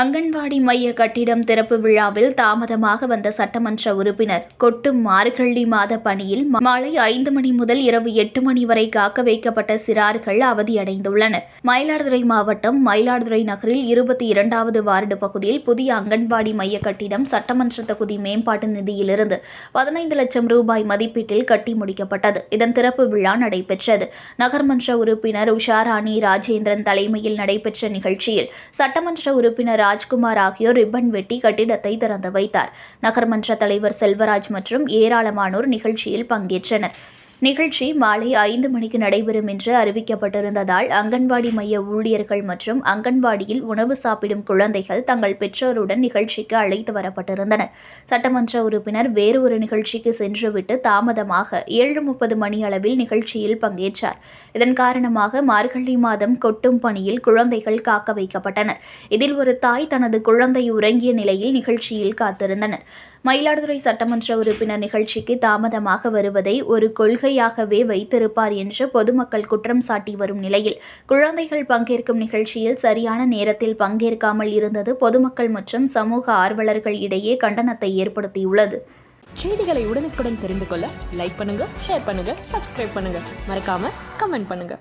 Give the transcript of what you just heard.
அங்கன்வாடி மைய கட்டிடம் திறப்பு விழாவில் தாமதமாக வந்த சட்டமன்ற உறுப்பினர் கொட்டும் மார்கழி மாத பணியில் மாலை ஐந்து மணி முதல் இரவு எட்டு மணி வரை காக்க வைக்கப்பட்ட சிறார்கள் அவதியடைந்துள்ளனர். மயிலாடுதுறை மாவட்டம் மயிலாடுதுறை நகரில் இருபத்தி இரண்டாவது வார்டு பகுதியில் புதிய அங்கன்வாடி மைய கட்டிடம் சட்டமன்ற தொகுதி மேம்பாட்டு நிதியிலிருந்து பதினைந்து லட்சம் ரூபாய் மதிப்பீட்டில் கட்டி முடிக்கப்பட்டது. இதன் திறப்பு விழா நடைபெற்றது. நகர்மன்ற உறுப்பினர் உஷாராணி ராஜேந்திரன் தலைமையில் நடைபெற்ற நிகழ்ச்சியில் சட்டமன்ற உறுப்பினர் ராஜ்குமார் ஆகியோர் ரிப்பன் வெட்டி கட்டிடத்தை திறந்து வைத்தார். நகர்மன்ற தலைவர் செல்வராஜ் மற்றும் ஏராளமானோர் நிகழ்ச்சியில் பங்கேற்றனர். நிகழ்ச்சி மாலை ஐந்து மணிக்கு நடைபெறும் என்று அறிவிக்கப்பட்டிருந்ததால் அங்கன்வாடி மைய ஊழியர்கள் மற்றும் அங்கன்வாடியில் உணவு சாப்பிடும் குழந்தைகள் தங்கள் பெற்றோருடன் நிகழ்ச்சிக்கு அழைத்து வரப்பட்டிருந்தனர். சட்டமன்ற உறுப்பினர் வேறு ஒரு நிகழ்ச்சிக்கு சென்றுவிட்டு தாமதமாக ஏழு முப்பது மணி அளவில் நிகழ்ச்சியில் பங்கேற்றார். இதன் காரணமாக மார்கழி மாதம் கொட்டும் பணியில் குழந்தைகள் காக்க வைக்கப்பட்டனர். இதில் ஒரு தாய் தனது குழந்தை உறங்கிய நிலையில் நிகழ்ச்சியில் காத்திருந்தனர். மயிலாடுதுறை சட்டமன்ற உறுப்பினர் நிகழ்ச்சிக்கு தாமதமாக வருவதை ஒரு கொள்கையாகவே வைத்திருப்பார் என்று பொதுமக்கள் குற்றம் சாட்டி வரும் நிலையில் குழந்தைகள் பங்கேற்கும் நிகழ்ச்சியில் சரியான நேரத்தில் பங்கேற்காமல் இருந்தது பொதுமக்கள் மற்றும் சமூக ஆர்வலர்கள் இடையே கண்டனத்தை ஏற்படுத்தியுள்ளது. செய்திகளை உடனுக்குடன் தெரிந்து கொள்ள லைக் பண்ணுங்க ஷேர் பண்ணுங்க சப்ஸ்கிரைப் பண்ணுங்க. மறக்காம கமெண்ட் பண்ணுங்க.